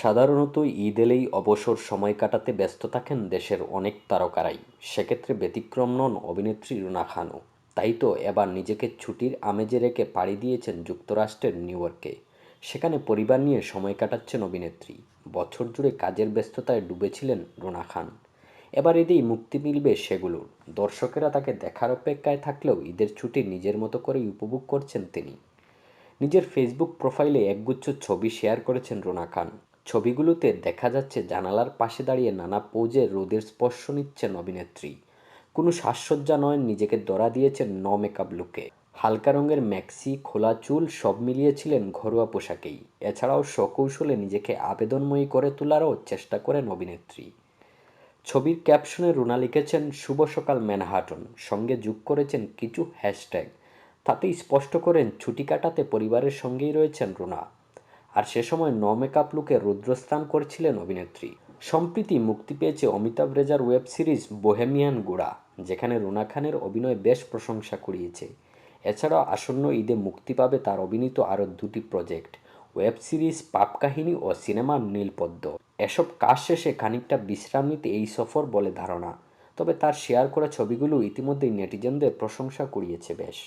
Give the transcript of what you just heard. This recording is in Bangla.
সাধারণত ঈদ এলেই অবসর সময় কাটাতে ব্যস্ত থাকেন দেশের অনেক তারকারাই। সেক্ষেত্রে ব্যতিক্রম নন অভিনেত্রী রুনা খানও। তাই তো এবার নিজেকে ছুটির আমেজে রেখে পাড়ি দিয়েছেন যুক্তরাষ্ট্রের নিউ ইয়র্কে। সেখানে পরিবার নিয়ে সময় কাটাচ্ছেন অভিনেত্রী। বছর জুড়ে কাজের ব্যস্ততায় ডুবেছিলেন রুনা খান। এবার ঈদেই মুক্তি মিলবে সেগুলোর দর্শকেরা তাকে দেখার অপেক্ষায় থাকলেও ঈদের ছুটি নিজের মতো করেই উপভোগ করছেন তিনি। নিজের ফেসবুক প্রোফাইলে একগুচ্ছ ছবি শেয়ার করেছেন রুনা খান। ছবিগুলোতে দেখা যাচ্ছে জানালার পাশে দাঁড়িয়ে নানা পোজে রোদের স্পর্শ নিচ্ছেন অভিনেত্রী। কোনো সাজসজ্জা নয়, নিজেকে দরা দিয়েছেন ন মেকআপ লুকে হালকা রঙের ম্যাক্সি খোলা চুল সব মিলিয়েছিলেন ঘরোয়া পোশাকেই। এছাড়াও সকৌশলে নিজেকে আবেদনময়ী করে তোলারও চেষ্টা করেন অভিনেত্রী। ছবির ক্যাপশনে রুনা লিখেছেন, শুভ সকাল ম্যানহাটন। সঙ্গে যোগ করেছেন কিছু হ্যাশট্যাগ তাতেই স্পষ্ট করেন, ছুটি কাটাতে পরিবারের সঙ্গেই রয়েছেন রুনা। আর সে সময় ন মেকআপ লুকে রুদ্রস্থান করছিলেন অভিনেত্রী। সম্প্রীতি মুক্তি পেয়েছে Amitabh Reza web series Bohemian গুড়া, যেখানে রুনা খানের অভিনয় বেশ প্রশংসা কুড়িয়েছে। এছাড়াও আসন্ন ঈদে মুক্তি পাবে তার অভিনীত আরও দুটি প্রজেক্ট, ওয়েব সিরিজ পাপ কাহিনী ও সিনেমা নীলপদ্ম। এসব কাজ শেষে খানিকটা বিশ্রাম নিতে এই সফর বলে ধারণা, তবে তার শেয়ার করা ছবিগুলো ইতিমধ্যেই নেটিজেনদের প্রশংসা কুড়িয়েছে বেশ।